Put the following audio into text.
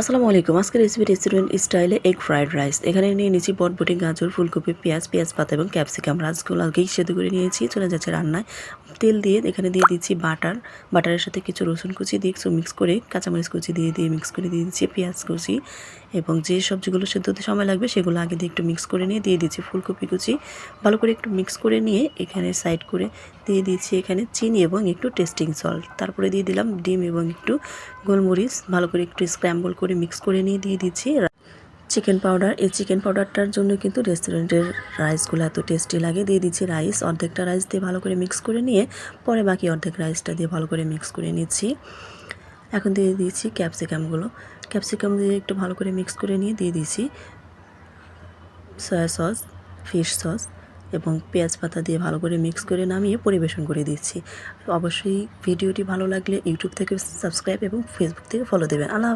আসসালামু আলাইকুম। আজকের রেসিপি রেস্টুরেন্ট স্টাইলে এগ ফ্রাইড রাইস এখানে নিয়ে নিয়েছি বটবটি গাজর, ফুলকপি, পেঁয়াজ পেঁয়াজ পাতা এবং ক্যাপসিকাম রাজগুলো আগেই সেদ্ধ করে নিয়েছি। চলে যাচ্ছে রান্নায়। তেল দিয়ে এখানে দিয়ে দিচ্ছি বাটার বাটারের সাথে কিছু রসুন কুচি দিয়ে একটু মিক্স করে, কাঁচামরিচ কুচি দিয়ে দিয়ে মিক্স করে দিয়ে দিচ্ছি পেঁয়াজ কুচি। এবং যে সবজিগুলো সেদ্ধ হতে সময় লাগবে সেগুলো আগে দিয়ে একটু মিক্স করে নিয়ে দিয়ে দিচ্ছি ফুলকপি কুচি। ভালো করে একটু মিক্স করে নিয়ে এখানে সাইড করে দিয়ে দিচ্ছি এখানে চিনি এবং একটু টেস্টিং সল্ট তারপরে দিয়ে দিলাম ডিম এবং একটু গোলমরিচ। ভালো করে একটু স্ক্র্যাম্বল করে মিক্স করে নিয়ে দিয়ে দিচ্ছি। চিকেন পাউডার এই চিকেন পাউডারটার জন্য কিন্তু রেস্টুরেন্টের রাইসগুলো এত টেস্টি লাগে। দিয়ে দিচ্ছি রাইস অর্ধেকটা রাইস দিয়ে ভালো করে মিক্স করে নিয়ে, পরে বাকি অর্ধেক রাইসটা দিয়ে ভালো করে মিক্স করে নিচ্ছি। এখন দিয়ে দিয়েছি ক্যাপসিকামগুলো ক্যাপসিকাম দিয়ে একটু ভালো করে মিক্স করে নিয়ে দিয়ে দিয়েছি সয়া সস ফিশ সস এবং পেঁয়াজ পাতা দিয়ে ভালো করে মিক্স করে নামিয়ে পরিবেশন করে দিচ্ছি। অবশ্যই ভিডিওটি ভালো লাগলে ইউটিউব থেকে সাবস্ক্রাইব এবং ফেসবুক থেকে ফলো দেবেন। আল্লাহ।